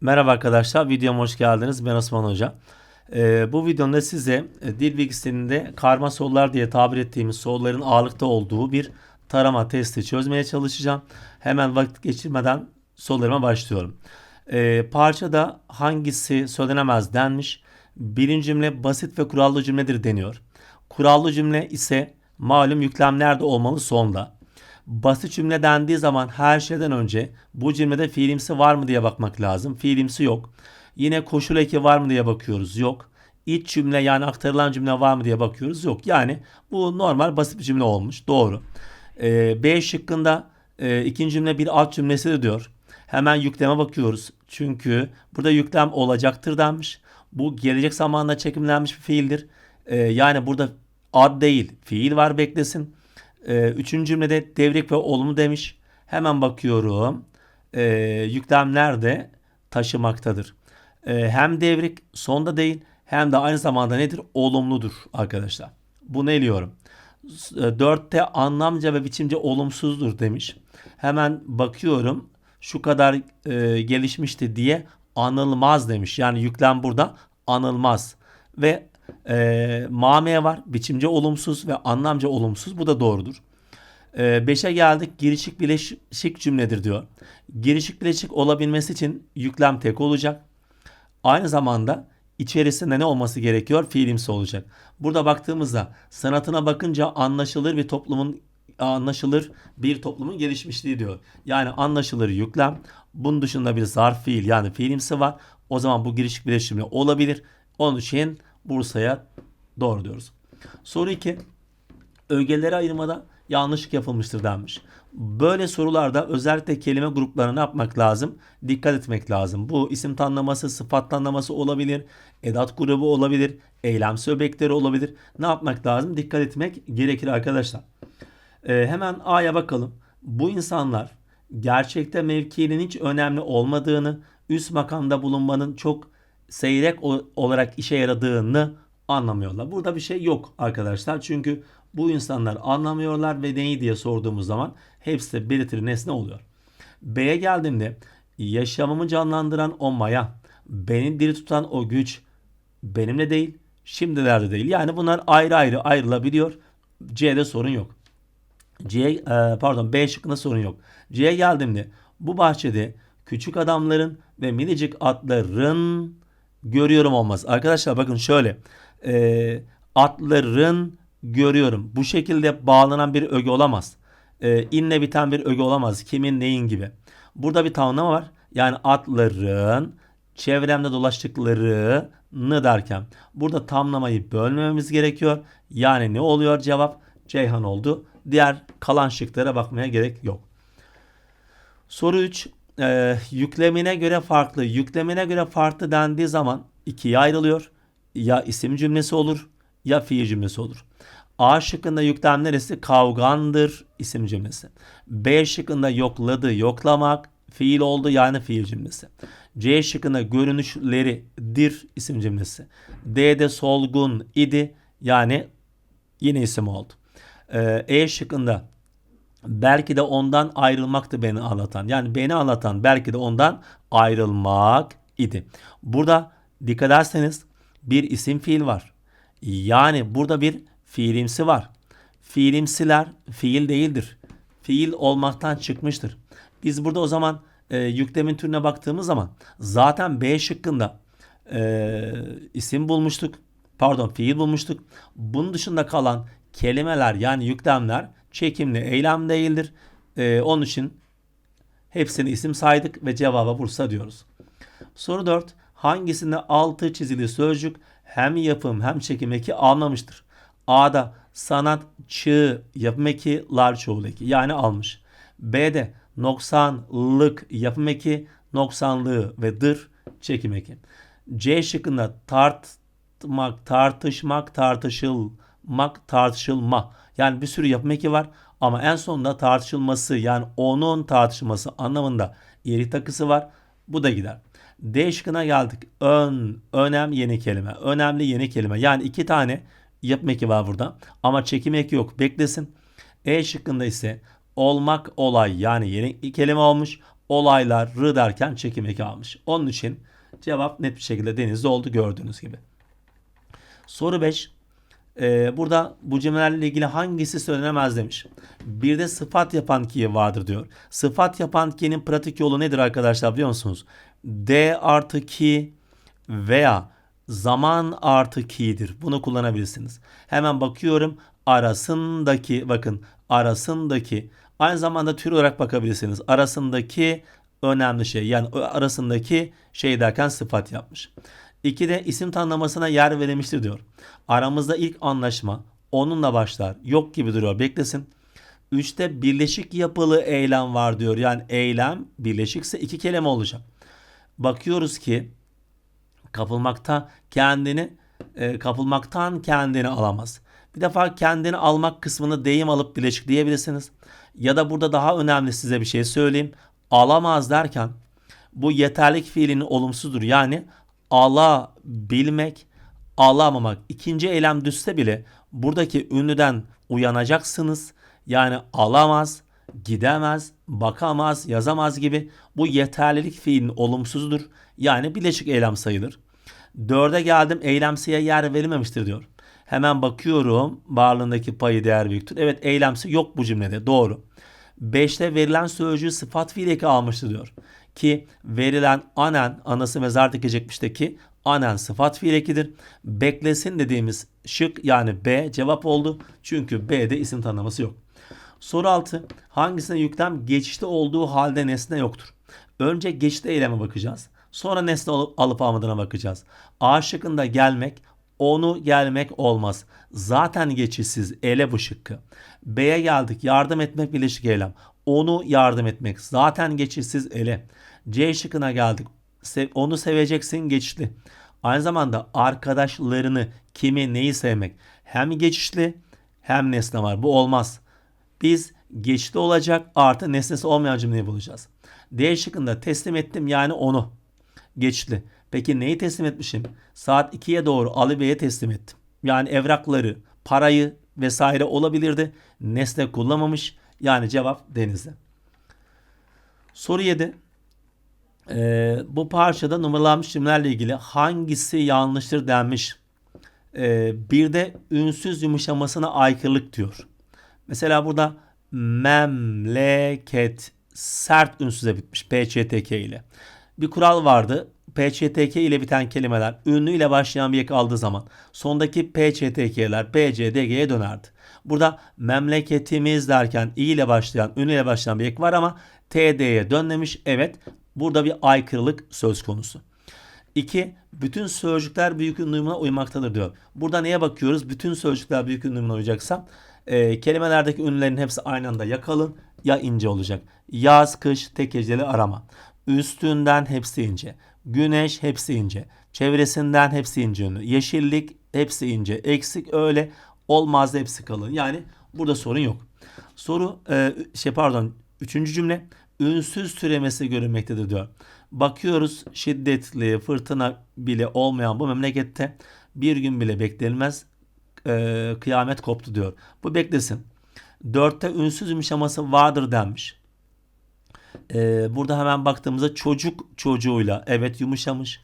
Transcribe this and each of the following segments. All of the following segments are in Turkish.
Merhaba arkadaşlar, videoma hoş geldiniz. Ben Osman Hoca. Ee, bu videomda size e, dil bilgisinde karma sorular diye tabir ettiğimiz soruların ağırlıkta olduğu bir tarama testi çözmeye çalışacağım. Hemen vakit geçirmeden sorularıma başlıyorum. Ee, parçada hangisi söylenemez denmiş. Birinci cümle basit ve kurallı cümledir deniyor. Kurallı cümle ise malum yüklem nerede olmalı sonda. Basit cümle dendiği zaman her şeyden önce bu cümlede fiilimsi var mı diye bakmak lazım. Fiilimsi yok. Yine koşul eki var mı diye bakıyoruz. Yok. İç cümle yani aktarılan cümle var mı diye bakıyoruz. Yok. Yani bu normal basit bir cümle olmuş. Doğru. Ee, B şıkkında e, ikinci cümle bir alt cümlesidir diyor. Hemen yükleme bakıyoruz. Çünkü burada yüklem olacaktır denmiş. Bu gelecek zamanda çekimlenmiş bir fiildir. Ee, yani burada ad değil fiil var beklesin. Ee, üçüncü cümlede devrik ve olumlu demiş. Hemen bakıyorum. Ee, yüklem nerede? Taşımaktadır. Ee, hem devrik sonda değil hem de aynı zamanda nedir? Olumludur arkadaşlar. Bunu eliyorum. E, dörtte anlamca ve biçimce olumsuzdur demiş. Hemen bakıyorum şu kadar e, gelişmişti diye anılmaz demiş. Yani yüklem burada anılmaz. Ve e, mame var. Biçimce olumsuz ve anlamca olumsuz. Bu da doğrudur. E, beşe geldik. Girişik bileşik cümledir diyor. Girişik bileşik olabilmesi için yüklem tek olacak. Aynı zamanda içerisinde ne olması gerekiyor? Fiilimsi olacak. Burada baktığımızda sanatına bakınca anlaşılır bir toplumun anlaşılır bir toplumun gelişmişliği diyor. Yani anlaşılır yüklem. Bunun dışında bir zarf fiil yani fiilimsi var. O zaman bu girişik bileşimli olabilir. Onun için Bursa'ya doğru diyoruz. Soru 2. Ögeleri ayırmada yanlışlık yapılmıştır denmiş. Böyle sorularda özellikle kelime gruplarına yapmak lazım? Dikkat etmek lazım. Bu isim tanımlaması, sıfat tanımlaması olabilir, edat grubu olabilir, eylem söbekleri olabilir. Ne yapmak lazım? Dikkat etmek gerekir arkadaşlar. Ee, hemen A'ya bakalım. Bu insanlar gerçekte mevkinin hiç önemli olmadığını, üst makamda bulunmanın çok seyrek olarak işe yaradığını anlamıyorlar. Burada bir şey yok arkadaşlar. Çünkü bu insanlar anlamıyorlar ve neyi diye sorduğumuz zaman hepsi de belirtili nesne oluyor. B'ye geldiğimde yaşamımı canlandıran o maya, beni diri tutan o güç benimle değil, şimdilerde değil. Yani bunlar ayrı ayrı ayrılabiliyor. C'de sorun yok. C e, pardon B şıkkında sorun yok. C'ye geldiğimde bu bahçede küçük adamların ve minicik atların görüyorum olmaz. Arkadaşlar bakın şöyle. E, atların görüyorum. Bu şekilde bağlanan bir öge olamaz. E, inle biten bir öge olamaz. Kimin neyin gibi. Burada bir tanımlama var. Yani atların çevremde dolaştıklarını derken burada tamlamayı bölmememiz gerekiyor. Yani ne oluyor cevap? Ceyhan oldu. Diğer kalan şıklara bakmaya gerek yok. Soru 3 e, yüklemine göre farklı. Yüklemine göre farklı dendiği zaman ikiye ayrılıyor. Ya isim cümlesi olur ya fiil cümlesi olur. A şıkkında yüklem neresi? Kavgandır isim cümlesi. B şıkkında yokladı, yoklamak fiil oldu yani fiil cümlesi. C şıkkında görünüşleridir isim cümlesi. D'de solgun idi yani yine isim oldu. Ee, e şıkkında belki de ondan ayrılmaktı beni anlatan. Yani beni anlatan belki de ondan ayrılmak idi. Burada dikkat ederseniz bir isim fiil var. Yani burada bir fiilimsi var. Fiilimsiler fiil değildir. Fiil olmaktan çıkmıştır. Biz burada o zaman e, yüklemin türüne baktığımız zaman zaten B şıkkında e, isim bulmuştuk. Pardon fiil bulmuştuk. Bunun dışında kalan kelimeler yani yüklemler çekimli eylem değildir. E, onun için hepsini isim saydık ve cevaba Bursa diyoruz. Soru 4. Hangisinde altı çizili sözcük hem yapım hem çekim eki almamıştır? A'da sanatçı yapım eki lar çoğul eki yani almış. B'de noksanlık yapım eki noksanlığı ve dır çekim eki. C şıkkında tartmak, tartışmak, tartışılmak, tartışılma. Yani bir sürü yapım eki var ama en sonunda tartışılması yani onun tartışılması anlamında iyilik takısı var. Bu da gider. D şıkkına geldik. Ön, önem yeni kelime. Önemli yeni kelime. Yani iki tane yapım eki var burada. Ama çekim eki yok. Beklesin. E şıkkında ise olmak olay yani yeni kelime olmuş. olaylar rı derken çekim eki almış. Onun için cevap net bir şekilde denizde oldu gördüğünüz gibi. Soru 5. Ee, burada bu cümlelerle ilgili hangisi söylenemez demiş. Bir de sıfat yapan ki vardır diyor. Sıfat yapan ki'nin pratik yolu nedir arkadaşlar biliyor musunuz? D artı ki veya zaman artı ki'dir. Bunu kullanabilirsiniz. Hemen bakıyorum arasındaki bakın arasındaki aynı zamanda tür olarak bakabilirsiniz. Arasındaki önemli şey yani arasındaki şey derken sıfat yapmış. İki de isim tanımlamasına yer verilmiştir diyor. Aramızda ilk anlaşma onunla başlar. Yok gibi duruyor. Beklesin. Üçte birleşik yapılı eylem var diyor. Yani eylem birleşikse iki kelime olacak. Bakıyoruz ki kapılmakta kendini e, kapılmaktan kendini alamaz. Bir defa kendini almak kısmını deyim alıp birleşik diyebilirsiniz. Ya da burada daha önemli size bir şey söyleyeyim. Alamaz derken bu yeterlik fiilinin olumsudur. Yani alabilmek, alamamak. İkinci eylem düşse bile buradaki ünlüden uyanacaksınız. Yani alamaz, gidemez, bakamaz, yazamaz gibi bu yeterlilik fiilinin olumsuzudur. Yani bileşik eylem sayılır. Dörde geldim eylemsiye yer verilmemiştir diyor. Hemen bakıyorum varlığındaki payı değer büyüktür. Evet eylemsi yok bu cümlede doğru. Beşte verilen sözcüğü sıfat fiil eki almıştır diyor. Ki verilen anen anası mezar dikecekmişteki anen sıfat fiil ekidir. Beklesin dediğimiz şık yani B cevap oldu. Çünkü B'de isim tanımlaması yok. Soru 6. Hangisine yüklem geçişte olduğu halde nesne yoktur? Önce geçişte eyleme bakacağız. Sonra nesne alıp, alıp almadığına bakacağız. A şıkkında gelmek, onu gelmek olmaz. Zaten geçişsiz ele bu şıkkı. B'ye geldik yardım etmek birleşik eylem. Onu yardım etmek zaten geçişsiz ele. C şıkkına geldik. Onu seveceksin geçişli. Aynı zamanda arkadaşlarını, kimi, neyi sevmek. Hem geçişli hem nesne var. Bu olmaz. Biz geçişli olacak artı nesnesi olmayan cümleyi bulacağız. D şıkkında teslim ettim yani onu. Geçişli. Peki neyi teslim etmişim? Saat 2'ye doğru Ali Bey'e teslim ettim. Yani evrakları, parayı vesaire olabilirdi. Nesne kullanmamış. Yani cevap denizde. Soru 7. Ee, bu parçada numaralanmış cümlelerle ilgili hangisi yanlıştır denmiş. Ee, bir de ünsüz yumuşamasına aykırılık diyor. Mesela burada memleket sert ünsüze bitmiş PÇTK ile. Bir kural vardı. PÇTK ile biten kelimeler ünlü ile başlayan bir ek aldığı zaman sondaki PÇTK'ler BCDG'ye dönerdi. Burada memleketimiz derken i ile başlayan, ünlü ile başlayan bir ek var ama TD'ye dönmemiş. Evet burada bir aykırılık söz konusu. 2. Bütün sözcükler büyük ünlü uyumuna uymaktadır diyor. Burada neye bakıyoruz? Bütün sözcükler büyük ünlü uyumuna uyacaksa e, kelimelerdeki ünlülerin hepsi aynı anda ya kalın ya ince olacak. Yaz, kış, tek heceli arama. Üstünden hepsi ince. Güneş hepsi ince. Çevresinden hepsi ince ünlü. Yeşillik hepsi ince. Eksik öyle olmaz hepsi kalın. Yani burada sorun yok. Soru e, şey pardon üçüncü cümle ünsüz türemesi görünmektedir diyor. Bakıyoruz şiddetli fırtına bile olmayan bu memlekette bir gün bile beklenmez e, kıyamet koptu diyor. Bu beklesin. Dörtte ünsüz yumuşaması vardır denmiş. E, burada hemen baktığımızda çocuk çocuğuyla evet yumuşamış.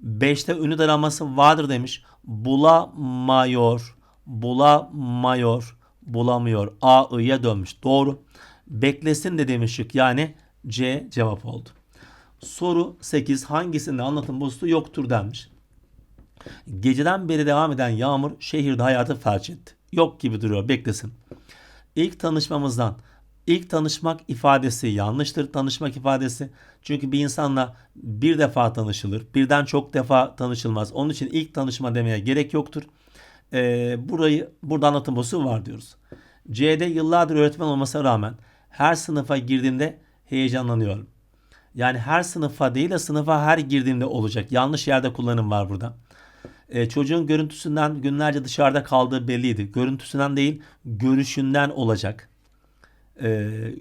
Beşte ünlü daraması vardır demiş. Bulamıyor, bulamıyor, bulamıyor. A, I'ya dönmüş. Doğru. Beklesin de demiştik. Yani C cevap oldu. Soru 8. Hangisinde anlatım bozusu yoktur denmiş. Geceden beri devam eden yağmur şehirde hayatı felç etti. Yok gibi duruyor beklesin. İlk tanışmamızdan ilk tanışmak ifadesi yanlıştır tanışmak ifadesi. Çünkü bir insanla bir defa tanışılır. Birden çok defa tanışılmaz. Onun için ilk tanışma demeye gerek yoktur. Ee, burayı burada anlatım var diyoruz. C'de yıllardır öğretmen olmasına rağmen her sınıfa girdiğimde heyecanlanıyorum. Yani her sınıfa değil de sınıfa her girdiğimde olacak. Yanlış yerde kullanım var burada. Ee, çocuğun görüntüsünden günlerce dışarıda kaldığı belliydi. Görüntüsünden değil, görüşünden olacak. Ee,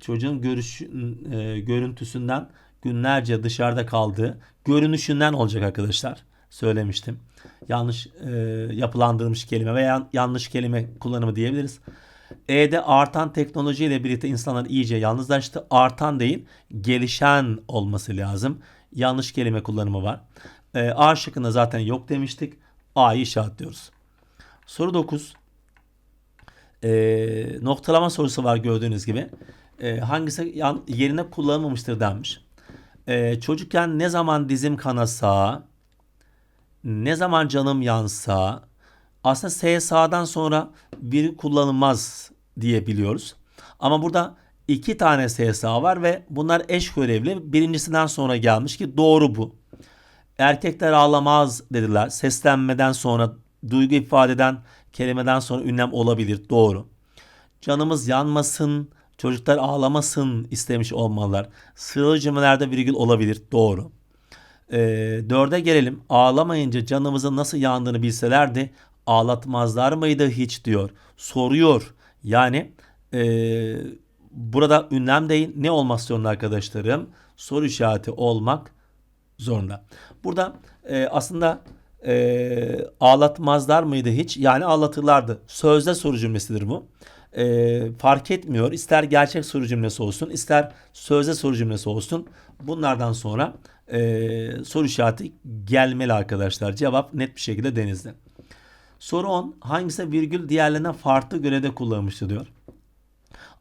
çocuğun görüş, e, görüntüsünden günlerce dışarıda kaldığı görünüşünden olacak arkadaşlar. Söylemiştim. Yanlış e, yapılandırılmış kelime veya yanlış kelime kullanımı diyebiliriz. E'de artan teknolojiyle birlikte insanlar iyice yalnızlaştı. Artan değil, gelişen olması lazım. Yanlış kelime kullanımı var. E, A şıkkında zaten yok demiştik. A'yı işaretliyoruz. Soru 9. E, noktalama sorusu var gördüğünüz gibi. E, hangisi yan, yerine kullanılmamıştır denmiş. E, çocukken ne zaman dizim kanasa, ne zaman canım yansa, aslında S sağdan sonra biri kullanılmaz diye biliyoruz. Ama burada iki tane S sağ var ve bunlar eş görevli. Birincisinden sonra gelmiş ki doğru bu. Erkekler ağlamaz dediler. Seslenmeden sonra duygu ifadeden kelimeden sonra ünlem olabilir. Doğru. Canımız yanmasın, çocuklar ağlamasın istemiş olmalılar. Sıralı cümlelerde virgül olabilir. Doğru. E, dörde gelelim. Ağlamayınca canımızın nasıl yandığını bilselerdi ağlatmazlar mıydı hiç diyor. Soruyor. Yani e, burada ünlem değil ne olmak zorunda arkadaşlarım? Soru işareti olmak zorunda. Burada e, aslında e, ağlatmazlar mıydı hiç? Yani ağlatırlardı. Sözde soru cümlesidir bu. E, fark etmiyor. İster gerçek soru cümlesi olsun, ister sözde soru cümlesi olsun. Bunlardan sonra e, soru işareti gelmeli arkadaşlar. Cevap net bir şekilde denizde. Soru 10. Hangisi virgül diğerlerinden farklı görevde kullanılmıştır diyor.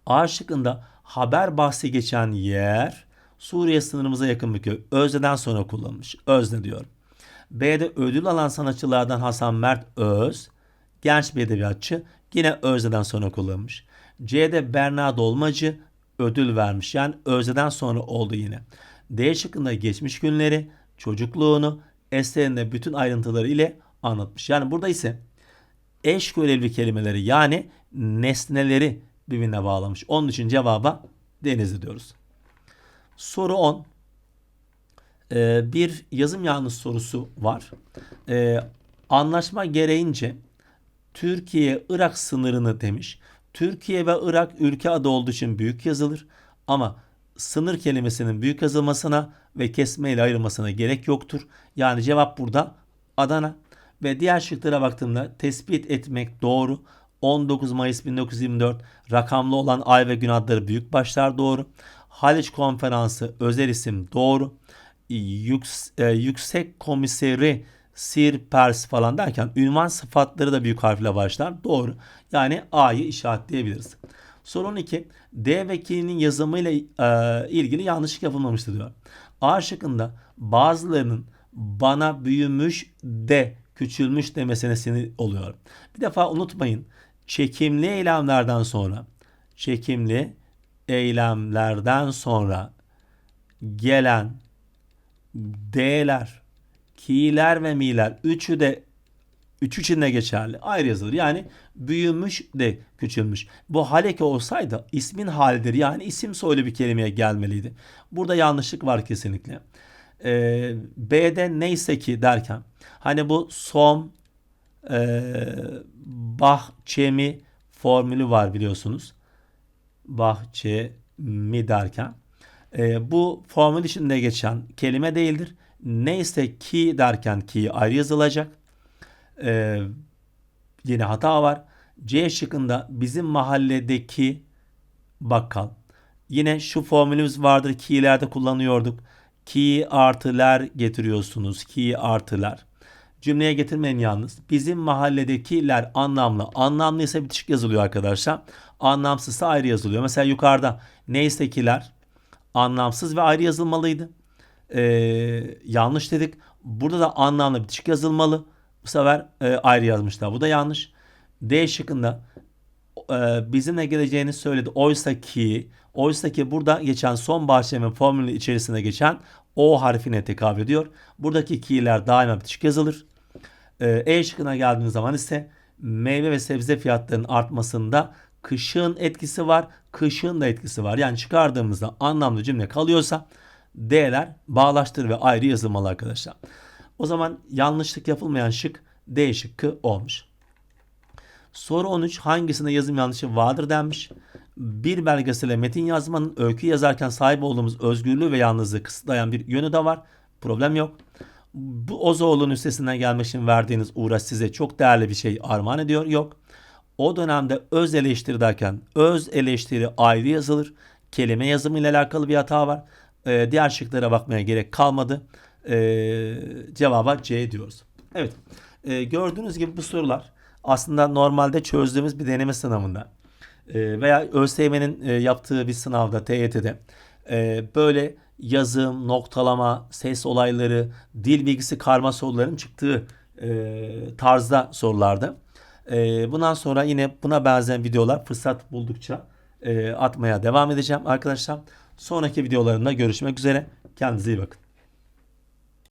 A şıkkında haber bahsi geçen yer Suriye sınırımıza yakın bir köy. Özne'den sonra kullanılmış. Özne diyor. B'de ödül alan sanatçılardan Hasan Mert Öz. Genç bir edebiyatçı. Yine Özne'den sonra kullanılmış. C'de Berna Dolmacı ödül vermiş. Yani Özne'den sonra oldu yine. D şıkkında geçmiş günleri, çocukluğunu, eserinde bütün ayrıntıları ile anlatmış. Yani burada ise eş görevli kelimeleri yani nesneleri birbirine bağlamış. Onun için cevaba deniz diyoruz. Soru 10. Ee, bir yazım yanlış sorusu var. Ee, anlaşma gereğince Türkiye-Irak sınırını demiş. Türkiye ve Irak ülke adı olduğu için büyük yazılır. Ama sınır kelimesinin büyük yazılmasına ve kesme ile ayırmasına gerek yoktur. Yani cevap burada Adana. Ve diğer şıklara baktığımda tespit etmek doğru. 19 Mayıs 1924 rakamlı olan ay ve gün adları büyük başlar doğru. Haliç Konferansı özel isim doğru. Yüks, e, yüksek komiseri Sir Pers falan derken ünvan sıfatları da büyük harfle başlar. Doğru. Yani A'yı işaretleyebiliriz. Soru 12. D vekilinin yazımıyla e, ilgili yanlışlık yapılmamıştır diyor. A şıkkında bazılarının bana büyümüş de küçülmüş demesine sinir oluyor. Bir defa unutmayın. Çekimli eylemlerden sonra çekimli eylemlerden sonra gelen D'ler, ki'ler ve mi'ler üçü de üç için de geçerli. Ayrı yazılır. Yani büyümüş de küçülmüş. Bu haleke olsaydı ismin halidir. Yani isim soylu bir kelimeye gelmeliydi. Burada yanlışlık var kesinlikle. Ee, B'de neyse ki derken hani bu som e, bahçemi formülü var biliyorsunuz. Bahçemi derken e, bu formül içinde geçen kelime değildir. Neyse ki derken ki ayrı yazılacak. E, yine hata var. C şıkkında bizim mahalledeki bakkal. Yine şu formülümüz vardır ki ileride kullanıyorduk. Ki artılar getiriyorsunuz. Ki artılar. Cümleye getirmeyin yalnız. Bizim mahalledekiler anlamlı. Anlamlı ise bitişik yazılıyor arkadaşlar. Anlamsızsa ayrı yazılıyor. Mesela yukarıda neysekiler anlamsız ve ayrı yazılmalıydı. Ee, yanlış dedik. Burada da anlamlı bitişik yazılmalı. Bu sefer e, ayrı yazmışlar. Bu da yanlış. D şıkkında e, bizimle geleceğini söyledi. Oysa ki oysa ki burada geçen son bahçemin formülü içerisinde geçen O harfine tekabül ediyor. Buradaki ki'ler daima bitişik yazılır. E, e şıkkına geldiğiniz zaman ise meyve ve sebze fiyatlarının artmasında kışın etkisi var, kışın da etkisi var. Yani çıkardığımızda anlamlı cümle kalıyorsa D'ler bağlaştır ve ayrı yazılmalı arkadaşlar. O zaman yanlışlık yapılmayan şık D şıkkı olmuş. Soru 13 hangisinde yazım yanlışı vardır denmiş. Bir belgesele metin yazmanın öykü yazarken sahip olduğumuz özgürlüğü ve yalnızlığı kısıtlayan bir yönü de var. Problem yok. Bu Ozoğlu'nun üstesinden gelmek için verdiğiniz uğraş size çok değerli bir şey armağan ediyor. Yok. O dönemde öz eleştiri derken öz eleştiri ayrı yazılır. Kelime yazımı ile alakalı bir hata var. Ee, diğer şıklara bakmaya gerek kalmadı. Ee, cevaba C diyoruz. Evet. Ee, gördüğünüz gibi bu sorular aslında normalde çözdüğümüz bir deneme sınavında e, veya ÖSYM'nin e, yaptığı bir sınavda TYT'de e, böyle yazım, noktalama, ses olayları, dil bilgisi karma soruların çıktığı e, tarzda sorulardı. E, bundan sonra yine buna benzeyen videolar fırsat buldukça e, atmaya devam edeceğim arkadaşlar. Sonraki videolarımda görüşmek üzere. Kendinize iyi bakın.